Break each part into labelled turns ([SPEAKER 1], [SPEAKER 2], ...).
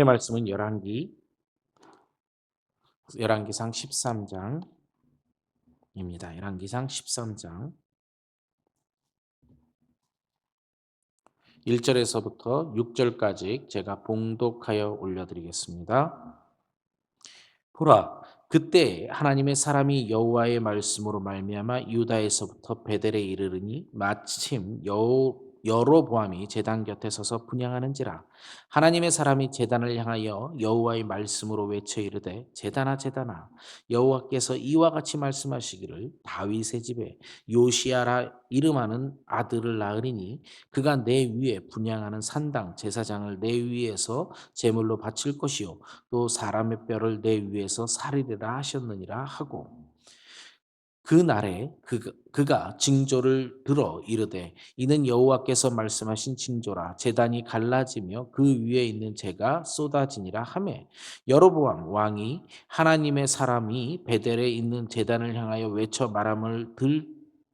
[SPEAKER 1] 제 말씀은 열왕기 열왕기상 13장입니다. 열왕기상 13장 1절에서부터 6절까지 제가 봉독하여 올려드리겠습니다. 보라, 그때 하나님의 사람이 여호와의 말씀으로 말미암아 유다에서부터 베델에 이르르니 마침 여 여로보암이 제단 곁에 서서 분양하는지라 하나님의 사람이 제단을 향하여 여호와의 말씀으로 외쳐 이르되 제단아 제단아 여호와께서 이와 같이 말씀하시기를 다윗의 집에 요시아라 이름하는 아들을 낳으리니 그가 내 위에 분양하는 산당 제사장을 내 위에서 제물로 바칠 것이요 또 사람의 뼈를 내 위에서 살리리라 하셨느니라 하고 그 날에 그, 그가 징조를 들어 이르되 이는 여호와께서 말씀하신 징조라. 제단이 갈라지며 그 위에 있는 재가 쏟아지니라 하매. 여로보암 왕이 하나님의 사람이 베델에 있는 제단을 향하여 외쳐 말함을 들,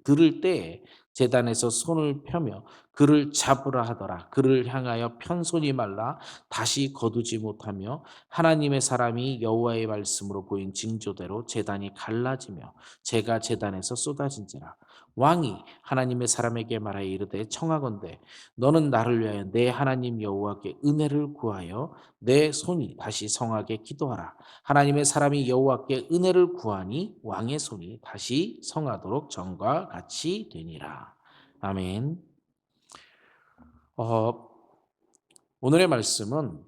[SPEAKER 1] 들을 때에 제단에서 손을 펴며 그를 잡으라 하더라. 그를 향하여 편손이 말라 다시 거두지 못하며 하나님의 사람이 여호와의 말씀으로 보인 징조대로 제단이 갈라지며 제가 제단에서 쏟아진지라. 왕이 하나님의 사람에게 말하여 이르되 청하건대 너는 나를 위하여 내 하나님 여호와께 은혜를 구하여 내 손이 다시 성하게 기도하라. 하나님의 사람이 여호와께 은혜를 구하니 왕의 손이 다시 성하도록 전과 같이 되니라. 아멘. 어, 오늘의 말씀은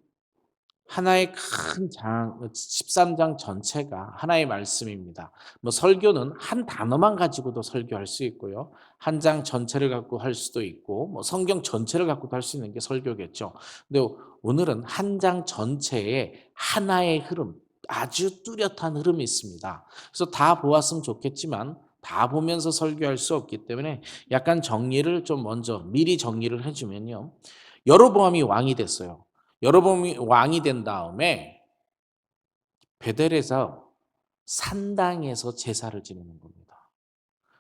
[SPEAKER 1] 하나의 큰 장, 13장 전체가 하나의 말씀입니다. 뭐 설교는 한 단어만 가지고도 설교할 수 있고요. 한 장 전체를 갖고 할 수도 있고, 뭐 성경 전체를 갖고도 할 수 있는 게 설교겠죠. 근데 오늘은 한 장 전체에 하나의 흐름, 아주 뚜렷한 흐름이 있습니다. 그래서 다 보았으면 좋겠지만, 다 보면서 설교할 수 없기 때문에 약간 정리를 좀 먼저 미리 정리를 해주면요. 여로보암이 왕이 됐어요. 여로보암이 왕이 된 다음에 베델에서 산당에서 제사를 지내는 겁니다.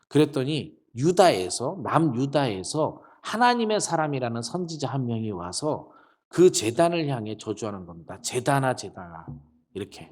[SPEAKER 1] 그랬더니 유다에서 남유다에서 하나님의 사람이라는 선지자 한 명이 와서 그 제단을 향해 저주하는 겁니다. 제단아 제단아 이렇게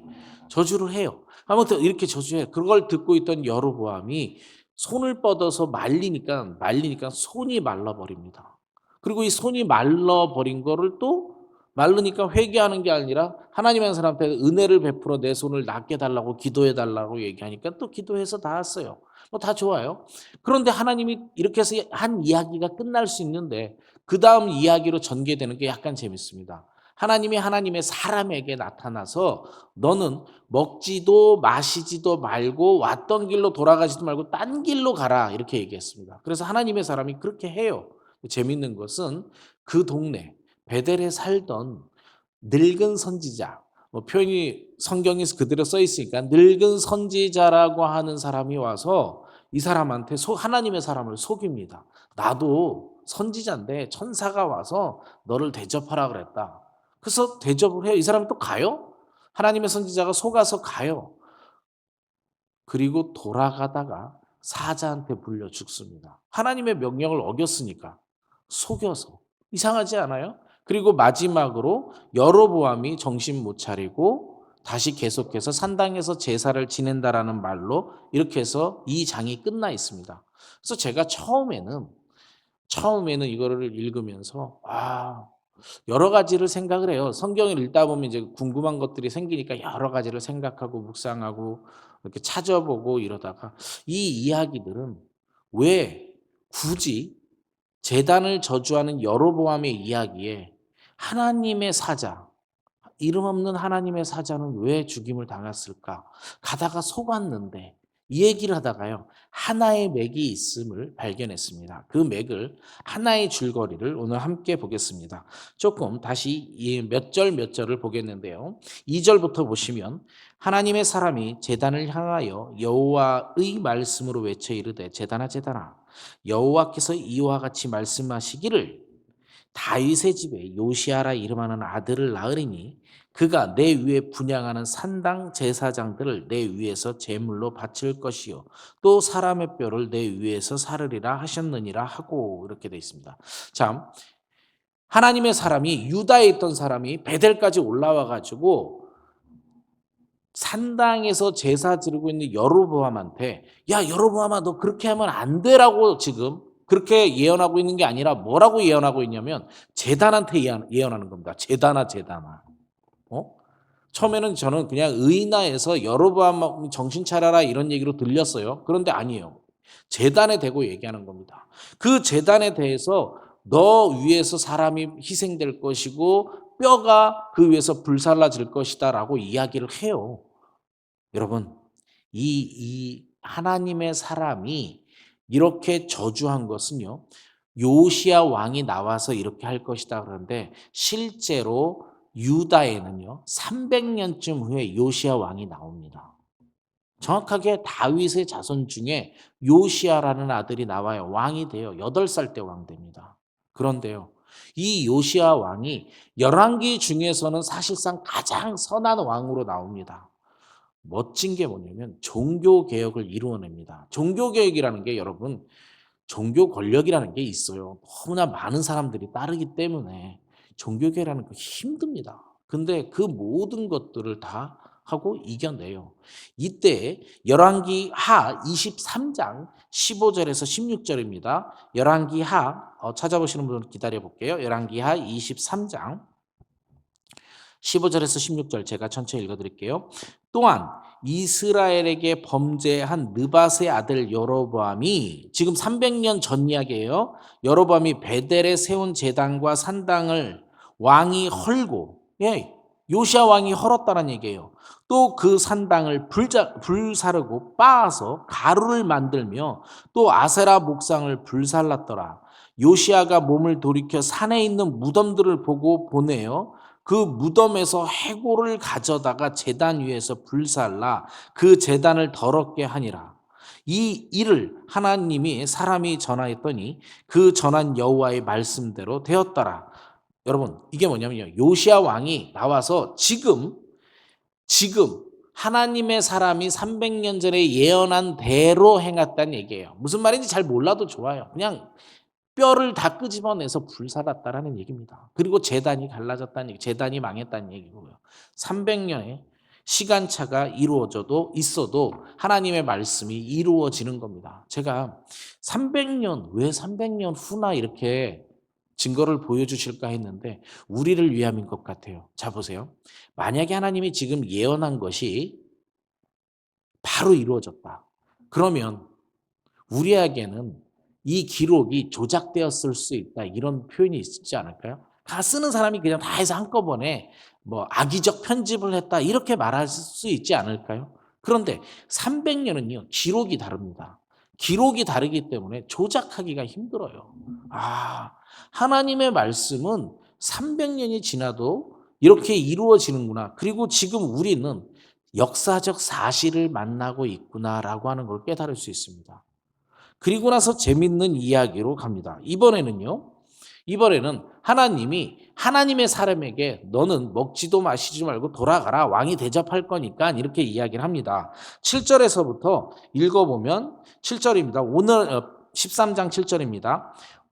[SPEAKER 1] 저주를 해요. 아무튼 이렇게 저주해. 그걸 듣고 있던 여로보암이 손을 뻗어서 말리니까 말리니까 손이 말라버립니다. 그리고 이 손이 말라버린 거를 또 말르니까 회개하는 게 아니라 하나님의 사람한테 은혜를 베풀어 내 손을 낫게 달라고 기도해 달라고 얘기하니까 또 기도해서 닿았어요. 뭐 다 좋아요. 그런데 하나님이 이렇게 해서 한 이야기가 끝날 수 있는데 그 다음 이야기로 전개되는 게 약간 재밌습니다. 하나님이 하나님의 사람에게 나타나서 너는 먹지도 마시지도 말고 왔던 길로 돌아가지도 말고 딴 길로 가라 이렇게 얘기했습니다. 그래서 하나님의 사람이 그렇게 해요. 재밌는 것은 그 동네 베델에 살던 늙은 선지자 뭐 표현이 성경에서 그대로 써 있으니까 늙은 선지자라고 하는 사람이 와서 이 사람한테 하나님의 사람을 속입니다. 나도 선지자인데 천사가 와서 너를 대접하라 그랬다. 그래서 대접을 해요. 이 사람이 또 가요? 하나님의 선지자가 속아서 가요. 그리고 돌아가다가 사자한테 불려 죽습니다. 하나님의 명령을 어겼으니까 속여서 이상하지 않아요? 그리고 마지막으로 여로보암이 정신 못 차리고 다시 계속해서 산당에서 제사를 지낸다라는 말로 이렇게 해서 이 장이 끝나 있습니다. 그래서 제가 처음에는 처음에는 이거를 읽으면서 아 여러 가지를 생각을 해요. 성경을 읽다 보면 이제 궁금한 것들이 생기니까 여러 가지를 생각하고 묵상하고 이렇게 찾아보고 이러다가 이 이야기들은 왜 굳이 재단을 저주하는 여로보암의 이야기에 하나님의 사자 이름 없는 하나님의 사자는 왜 죽임을 당했을까? 가다가 속았는데 이 얘기를 하다가요. 하나의 맥이 있음을 발견했습니다. 그 맥을 하나의 줄거리를 오늘 함께 보겠습니다. 조금 다시 몇 절 몇 절을 보겠는데요. 2절부터 보시면 하나님의 사람이 제단을 향하여 여호와의 말씀으로 외쳐 이르되 제단아 제단아 여호와께서 이와 같이 말씀하시기를 다윗의 집에 요시아라 이름하는 아들을 낳으리니 그가 내 위에 분양하는 산당 제사장들을 내 위에서 제물로 바칠 것이요 또 사람의 뼈를 내 위에서 사르리라 하셨느니라 하고 이렇게 되어 있습니다. 참 하나님의 사람이 유다에 있던 사람이 베델까지 올라와 가지고 산당에서 제사 지르고 있는 여로보암한테 야 여로보암아 너 그렇게 하면 안 돼라고 지금 그렇게 예언하고 있는 게 아니라 뭐라고 예언하고 있냐면 재단한테 예언, 예언하는 겁니다. 재단아 재단아. 어? 처음에는 저는 그냥 의나에서 여로보암 정신 차려라 이런 얘기로 들렸어요. 그런데 아니에요. 재단에 대고 얘기하는 겁니다. 그 재단에 대해서 너 위에서 사람이 희생될 것이고 뼈가 그 위에서 불살라질 것이다라고 이야기를 해요. 여러분, 이, 이 하나님의 사람이 이렇게 저주한 것은요, 요시아 왕이 나와서 이렇게 할 것이다 그러는데 실제로 유다에는요, 300년쯤 후에 요시아 왕이 나옵니다. 정확하게 다윗의 자손 중에 요시아라는 아들이 나와요. 왕이 돼요. 8살 때 왕 됩니다. 그런데요. 이 요시아 왕이 열왕기 중에서는 사실상 가장 선한 왕으로 나옵니다. 멋진 게 뭐냐면 종교 개혁을 이루어냅니다. 종교 개혁이라는 게 여러분 종교 권력이라는 게 있어요. 너무나 많은 사람들이 따르기 때문에 종교 개혁이라는 거 힘듭니다. 근데 그 모든 것들을 다 하고 이겨내요. 이때 열왕기 하 23장 15절에서 16절입니다. 열왕기 하 어, 찾아보시는 분은 기다려 볼게요. 열왕기 하 23장 15절에서 16절 제가 천천히 읽어 드릴게요. 또한 이스라엘에게 범죄한 느밧의 아들 여로보암이 지금 300년 전 이야기예요. 여로보암이 베델에 세운 제단과 산당을 왕이 헐고 예, 요시아 왕이 헐었다는 얘기예요. 또 그 산당을 불자, 불사르고 빻아서 가루를 만들며 또 아세라 목상을 불살랐더라. 요시아가 몸을 돌이켜 산에 있는 무덤들을 보고 보내요. 그 무덤에서 해골을 가져다가 제단 위에서 불살라 그 제단을 더럽게 하니라. 이 일을 하나님이 사람이 전하였더니 그 전한 여호와의 말씀대로 되었더라. 여러분 이게 뭐냐면요. 요시아 왕이 나와서 지금 지금 하나님의 사람이 300년 전에 예언한 대로 행했다는 얘기예요. 무슨 말인지 잘 몰라도 좋아요. 그냥 뼈를 다 끄집어내서 불살았다라는 얘기입니다. 그리고 재단이 갈라졌다는 얘기, 재단이 망했다는 얘기고요. 300년의 시간차가 이루어져도 있어도 하나님의 말씀이 이루어지는 겁니다. 제가 300년, 왜 300년 후나 이렇게 증거를 보여주실까 했는데 우리를 위함인 것 같아요. 자, 보세요. 만약에 하나님이 지금 예언한 것이 바로 이루어졌다. 그러면 우리에게는 이 기록이 조작되었을 수 있다. 이런 표현이 있지 않을까요? 다 쓰는 사람이 그냥 다 해서 한꺼번에 뭐 악의적 편집을 했다. 이렇게 말할 수 있지 않을까요? 그런데 300년은요, 기록이 다릅니다. 기록이 다르기 때문에 조작하기가 힘들어요. 아, 하나님의 말씀은 300년이 지나도 이렇게 이루어지는구나. 그리고 지금 우리는 역사적 사실을 만나고 있구나라고 하는 걸 깨달을 수 있습니다. 그리고 나서 재밌는 이야기로 갑니다. 이번에는요. 이번에는 하나님이 하나님의 사람에게 너는 먹지도 마시지 말고 돌아가라. 왕이 대접할 거니까 이렇게 이야기를 합니다. 7절에서부터 읽어보면 7절입니다. 오늘 13장 어, 7절입니다.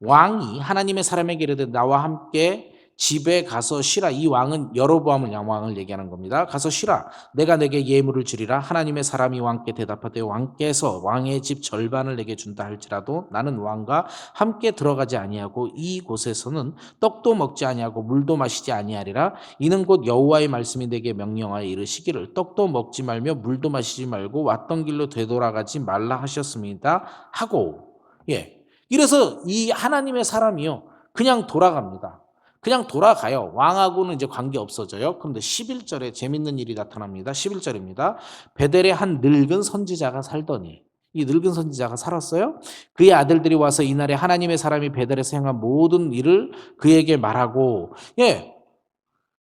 [SPEAKER 1] 왕이 하나님의 사람에게 이르되 나와 함께 집에 가서 쉬라. 이 왕은 여로보암을 왕을 얘기하는 겁니다. 가서 쉬라. 내가 내게 예물을 주리라. 하나님의 사람이 왕께 대답하되 왕께서 왕의 집 절반을 내게 준다 할지라도 나는 왕과 함께 들어가지 아니하고 이 곳에서는 떡도 먹지 아니하고 물도 마시지 아니하리라. 이는 곧 여호와의 말씀이 내게 명령하여 이르시기를 떡도 먹지 말며 물도 마시지 말고 왔던 길로 되돌아가지 말라 하셨습니다. 하고 예. 이래서 이 하나님의 사람이요. 그냥 돌아갑니다. 그냥 돌아가요. 왕하고는 이제 관계 없어져요. 그런데 11절에 재밌는 일이 나타납니다. 11절입니다. 베델에 한 늙은 선지자가 살더니 이 늙은 선지자가 살았어요. 그의 아들들이 와서 이날에 하나님의 사람이 베델에서 행한 모든 일을 그에게 말하고 예.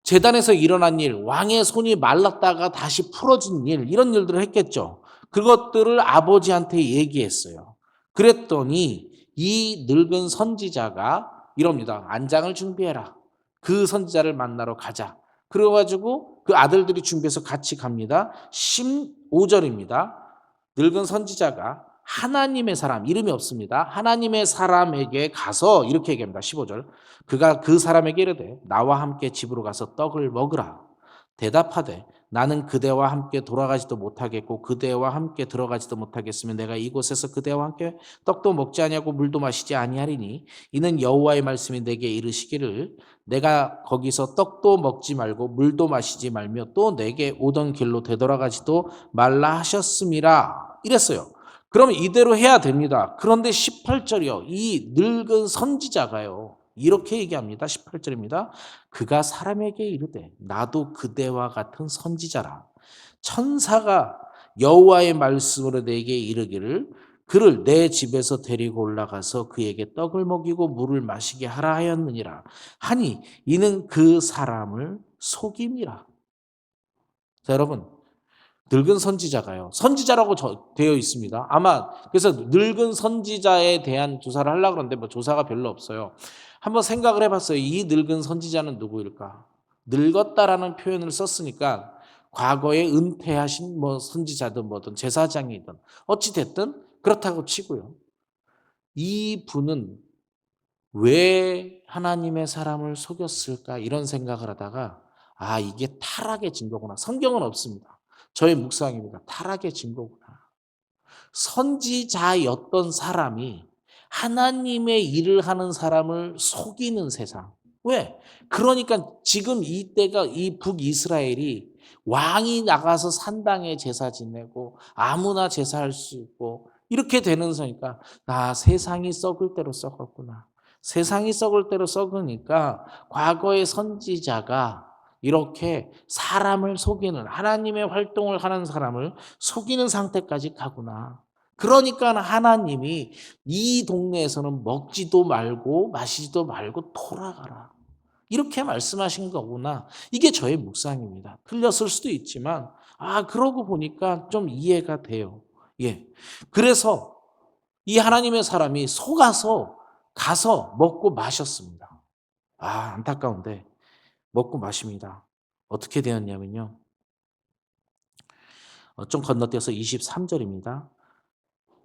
[SPEAKER 1] 재단에서 일어난 일, 왕의 손이 말랐다가 다시 풀어진 일, 이런 일들을 했겠죠. 그것들을 아버지한테 얘기했어요. 그랬더니 이 늙은 선지자가 이럽니다. 안장을 준비해라. 그 선지자를 만나러 가자. 그래가지고 그 아들들이 준비해서 같이 갑니다. 15절입니다. 늙은 선지자가 하나님의 사람 이름이 없습니다. 하나님의 사람에게 가서 이렇게 얘기합니다. 15절. 그가 그 사람에게 이르되 나와 함께 집으로 가서 떡을 먹으라. 대답하되 나는 그대와 함께 돌아가지도 못하겠고 그대와 함께 들어가지도 못하겠으면 내가 이곳에서 그대와 함께 떡도 먹지 아니하고 물도 마시지 아니하리니 이는 여호와의 말씀이 내게 이르시기를 내가 거기서 떡도 먹지 말고 물도 마시지 말며 또 내게 오던 길로 되돌아가지도 말라 하셨음이라 이랬어요. 그러면 이대로 해야 됩니다. 그런데 18절이요. 이 늙은 선지자가요. 이렇게 얘기합니다. 18절입니다. 그가 사람에게 이르되 나도 그대와 같은 선지자라. 천사가 여호와의 말씀으로 내게 이르기를 그를 내 집에서 데리고 올라가서 그에게 떡을 먹이고 물을 마시게 하라 하였느니라. 하니 이는 그 사람을 속임이라. 자, 여러분. 늙은 선지자가요. 선지자라고 저- 되어 있습니다. 아마 그래서 늙은 선지자에 대한 조사를 하려고 그러는데 뭐 조사가 별로 없어요. 한번 생각을 해봤어요. 이 늙은 선지자는 누구일까? 늙었다라는 표현을 썼으니까 과거에 은퇴하신 뭐 선지자든 뭐든 제사장이든 어찌 됐든 그렇다고 치고요. 이 분은 왜 하나님의 사람을 속였을까 이런 생각을 하다가 아 이게 타락의 증거구나. 성경은 없습니다. 저의 묵상입니다. 타락의 증거구나. 선지자였던 사람이 하나님의 일을 하는 사람을 속이는 세상. 왜? 그러니까 지금 이때가 이 북이스라엘이 왕이 나가서 산당에 제사 지내고 아무나 제사할 수 있고 이렇게 되는 서니까 아 세상이 썩을 대로 썩었구나. 세상이 썩을 대로 썩으니까 과거의 선지자가 이렇게 사람을 속이는 하나님의 활동을 하는 사람을 속이는 상태까지 가구나. 그러니까 하나님이 이 동네에서는 먹지도 말고 마시지도 말고 돌아가라. 이렇게 말씀하신 거구나. 이게 저의 묵상입니다. 틀렸을 수도 있지만, 아, 그러고 보니까 좀 이해가 돼요. 예. 그래서 이 하나님의 사람이 속아서 가서 먹고 마셨습니다. 아, 안타까운데, 먹고 마십니다. 어떻게 되었냐면요. 어, 좀 건너뛰어서 23절입니다.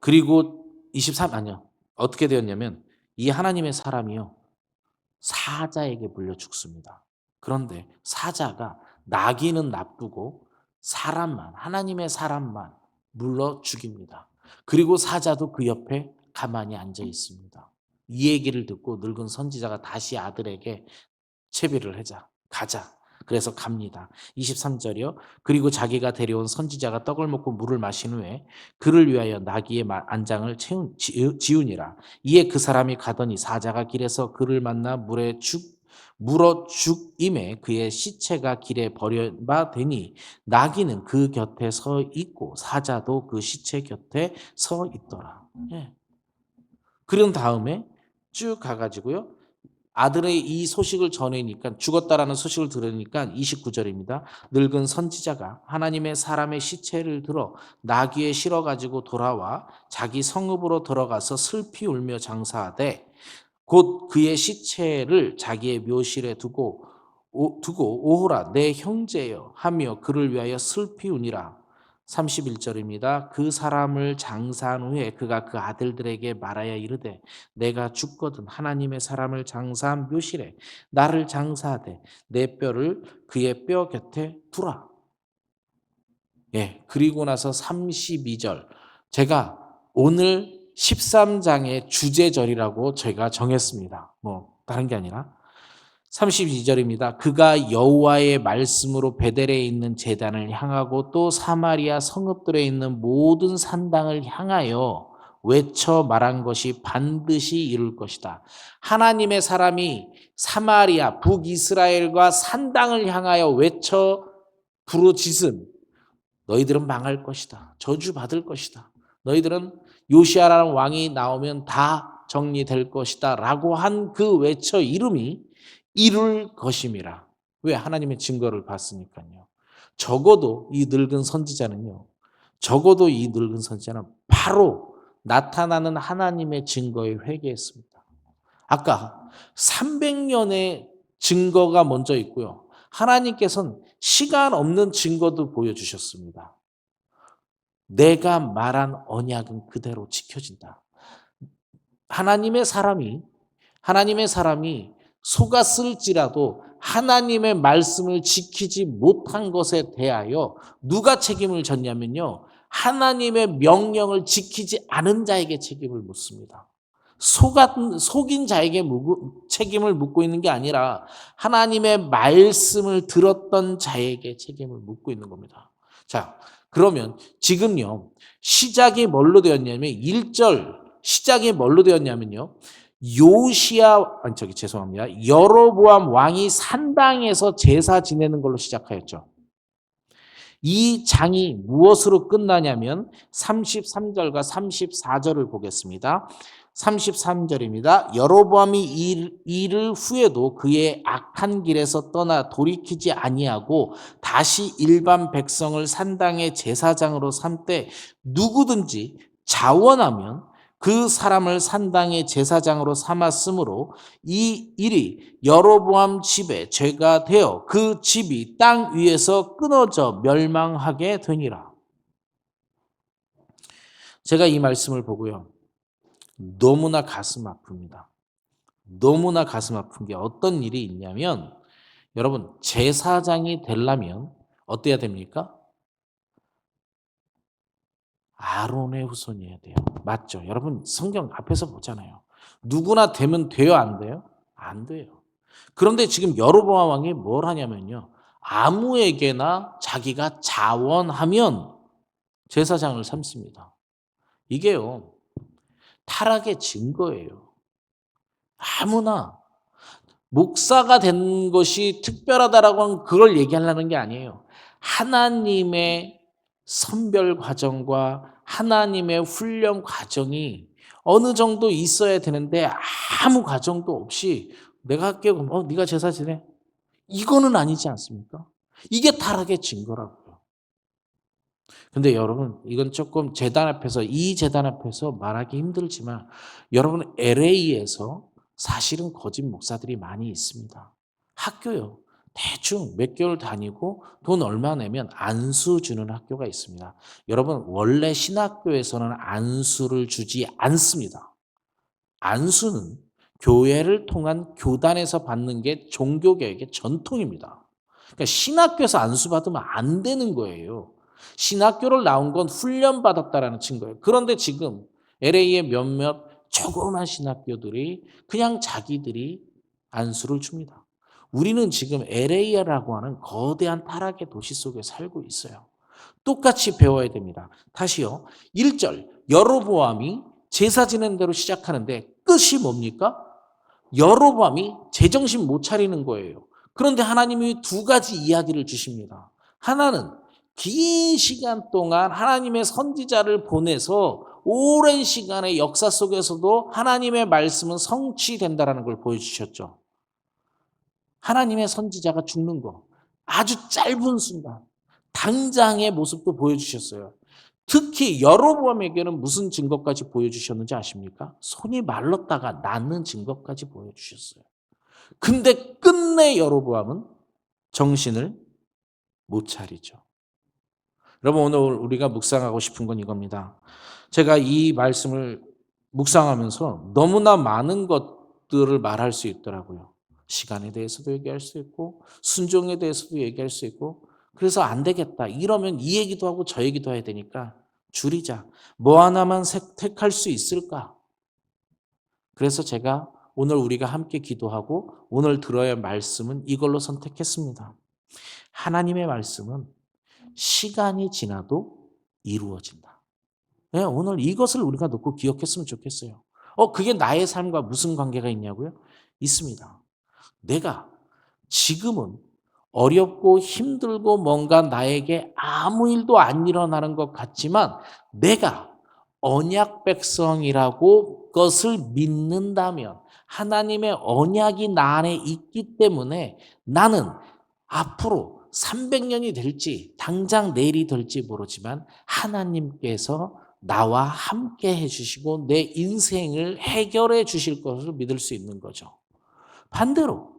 [SPEAKER 1] 그리고 23 아니요. 어떻게 되었냐면 이 하나님의 사람이요. 사자에게 물려 죽습니다. 그런데 사자가 나귀는 나쁘고 사람만 하나님의 사람만 물러 죽입니다. 그리고 사자도 그 옆에 가만히 앉아 있습니다. 이 얘기를 듣고 늙은 선지자가 다시 아들에게 채비를 하자. 가자. 그래서 갑니다. 23절이요. 그리고 자기가 데려온 선지자가 떡을 먹고 물을 마신 후에 그를 위하여 나귀의 마- 안장을 채운, 지- 지우니라. 이에 그 사람이 가더니 사자가 길에서 그를 만나 물에 죽 물어 죽임에 그의 시체가 길에 버려바 되니 나귀는 그 곁에 서 있고 사자도 그 시체 곁에 서 있더라. 예. 그런 다음에 쭉 가가지고요. 아들의 이 소식을 전해니까 죽었다라는 소식을 들으니까 29절입니다. 늙은 선지자가 하나님의 사람의 시체를 들어 나귀에 실어 가지고 돌아와 자기 성읍으로 들어가서 슬피 울며 장사하되 곧 그의 시체를 자기의 묘실에 두고 오, 두고 오호라 내 형제여 하며 그를 위하여 슬피 우니라 31절입니다. 그 사람을 장사한 후에 그가 그 아들들에게 말하여 이르되 내가 죽거든 하나님의 사람을 장사한 묘실에 나를 장사하되 내 뼈를 그의 뼈 곁에 두라. 예, 그리고 나서 32절 제가 오늘 13장의 주제절이라고 제가 정했습니다. 뭐 다른 게 아니라 32절입니다. 그가 여호와의 말씀으로 베델에 있는 제단을 향하고 또 사마리아 성읍들에 있는 모든 산당을 향하여 외쳐 말한 것이 반드시 이룰 것이다. 하나님의 사람이 사마리아 북이스라엘과 산당을 향하여 외쳐 부르짖음 너희들은 망할 것이다. 저주 받을 것이다. 너희들은 요시아라는 왕이 나오면 다 정리될 것이다 라고 한 그 외쳐 이름이 이룰 것임이라. 왜 하나님의 증거를 봤으니까요. 적어도 이 늙은 선지자는요. 적어도 이 늙은 선지자는 바로 나타나는 하나님의 증거에 회개했습니다. 아까 300년의 증거가 먼저 있고요. 하나님께서는 시간 없는 증거도 보여주셨습니다. 내가 말한 언약은 그대로 지켜진다. 하나님의 사람이 하나님의 사람이 속았을지라도 하나님의 말씀을 지키지 못한 것에 대하여 누가 책임을 졌냐면요. 하나님의 명령을 지키지 않은 자에게 책임을 묻습니다. 속았, 속인 자에게 책임을 묻고 있는 게 아니라 하나님의 말씀을 들었던 자에게 책임을 묻고 있는 겁니다. 자, 그러면 지금요, 시작이 뭘로 되었냐면 1절 시작이 뭘로 되었냐면요. 요시야 아니 저기 죄송합니다. 여로보암 왕이 산당에서 제사 지내는 걸로 시작하였죠. 이 장이 무엇으로 끝나냐면 33절과 34절을 보겠습니다. 33절입니다. 여로보암이 일, 이를 후에도 그의 악한 길에서 떠나 돌이키지 아니하고 다시 일반 백성을 산당의 제사장으로 삼되 누구든지 자원하면 그 사람을 산당의 제사장으로 삼았으므로 이 일이 여로보암 집에 죄가 되어 그 집이 땅 위에서 끊어져 멸망하게 되니라. 제가 이 말씀을 보고요. 너무나 가슴 아픕니다. 너무나 가슴 아픈 게 어떤 일이 있냐면 여러분 제사장이 되려면 어때야 됩니까? 아론의 후손이어야 돼요. 맞죠? 여러분 성경 앞에서 보잖아요. 누구나 되면 돼요, 안 돼요? 안 돼요. 그런데 지금 여로보암 왕이 뭘 하냐면요. 아무에게나 자기가 자원하면 제사장을 삼습니다. 이게요. 타락의 증거예요. 아무나 목사가 된 것이 특별하다라고 하면 그걸 얘기하려는 게 아니에요. 하나님의 선별 과정과 하나님의 훈련 과정이 어느 정도 있어야 되는데 아무 과정도 없이 내가 할게 어 네가 제사 지내 이거는 아니지 않습니까? 이게 타락의 증거라고요. 근데 여러분 이건 조금 재단 앞에서 이 재단 앞에서 말하기 힘들지만 여러분 LA에서 사실은 거짓 목사들이 많이 있습니다. 학교요. 대충 몇 개월 다니고 돈 얼마 내면 안수 주는 학교가 있습니다. 여러분, 원래 신학교에서는 안수를 주지 않습니다. 안수는 교회를 통한 교단에서 받는 게 종교개혁의 전통입니다. 그러니까 신학교에서 안수 받으면 안 되는 거예요. 신학교를 나온 건 훈련 받았다라는 증거예요. 그런데 지금 LA의 몇몇 조그만 신학교들이 그냥 자기들이 안수를 줍니다. 우리는 지금 LA라고 하는 거대한 타락의 도시 속에 살고 있어요. 똑같이 배워야 됩니다. 다시요. 1절 여로보암이 제사 지낸 대로 시작하는데 끝이 뭡니까? 여로보암이 제정신 못 차리는 거예요. 그런데 하나님이 두 가지 이야기를 주십니다. 하나는 긴 시간 동안 하나님의 선지자를 보내서 오랜 시간의 역사 속에서도 하나님의 말씀은 성취된다라는 걸 보여주셨죠. 하나님의 선지자가 죽는 거 아주 짧은 순간 당장의 모습도 보여주셨어요. 특히 여로보암에게는 무슨 증거까지 보여주셨는지 아십니까? 손이 말랐다가 낫는 증거까지 보여주셨어요. 근데 끝내 여로보암은 정신을 못 차리죠. 여러분 오늘 우리가 묵상하고 싶은 건 이겁니다. 제가 이 말씀을 묵상하면서 너무나 많은 것들을 말할 수 있더라고요. 시간에 대해서도 얘기할 수 있고 순종에 대해서도 얘기할 수 있고 그래서 안 되겠다. 이러면 이 얘기도 하고 저 얘기도 해야 되니까 줄이자. 뭐 하나만 택할 수 있을까? 그래서 제가 오늘 우리가 함께 기도하고 오늘 들어야 할 말씀은 이걸로 선택했습니다. 하나님의 말씀은 시간이 지나도 이루어진다. 네, 오늘 이것을 우리가 놓고 기억했으면 좋겠어요. 어, 그게 나의 삶과 무슨 관계가 있냐고요? 있습니다. 내가 지금은 어렵고 힘들고 뭔가 나에게 아무 일도 안 일어나는 것 같지만 내가 언약 백성이라고 것을 믿는다면 하나님의 언약이 나 안에 있기 때문에 나는 앞으로 300년이 될지 당장 내일이 될지 모르지만 하나님께서 나와 함께 해주시고 내 인생을 해결해 주실 것을 믿을 수 있는 거죠. 반대로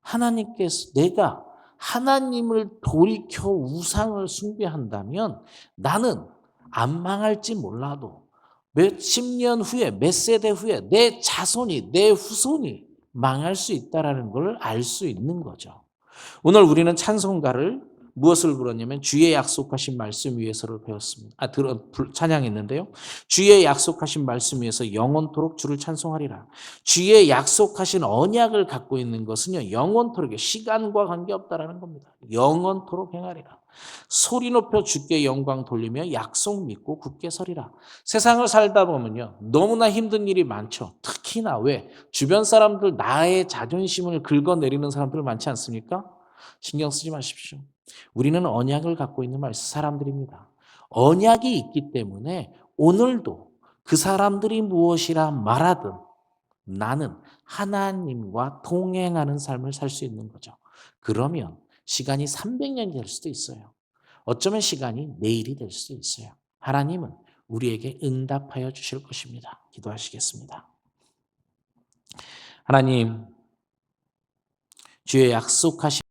[SPEAKER 1] 하나님께서 내가 하나님을 돌이켜 우상을 숭배한다면 나는 안 망할지 몰라도 몇십 년 후에 몇 세대 후에 내 자손이 내 후손이 망할 수 있다라는 걸 알 수 있는 거죠. 오늘 우리는 찬송가를 무엇을 불렀냐면 주의 약속하신 말씀 위에서를 배웠습니다. 아, 들어 불- 찬양했는데요. 주의 약속하신 말씀 위에서 영원토록 주를 찬송하리라. 주의 약속하신 언약을 갖고 있는 것은요. 영원토록 시간과 관계없다라는 겁니다. 영원토록 행하리라. 소리 높여 주께 영광 돌리며 약속 믿고 굳게 서리라. 세상을 살다 보면요. 너무나 힘든 일이 많죠. 특히나 왜 주변 사람들 나의 자존심을 긁어내리는 사람들 많지 않습니까? 신경 쓰지 마십시오. 우리는 언약을 갖고 있는 말 사람들입니다. 언약이 있기 때문에 오늘도 그 사람들이 무엇이라 말하든 나는 하나님과 동행하는 삶을 살 수 있는 거죠. 그러면 시간이 300년이 될 수도 있어요. 어쩌면 시간이 내일이 될 수도 있어요. 하나님은 우리에게 응답하여 주실 것입니다. 기도하시겠습니다. 하나님, 주의 약속하신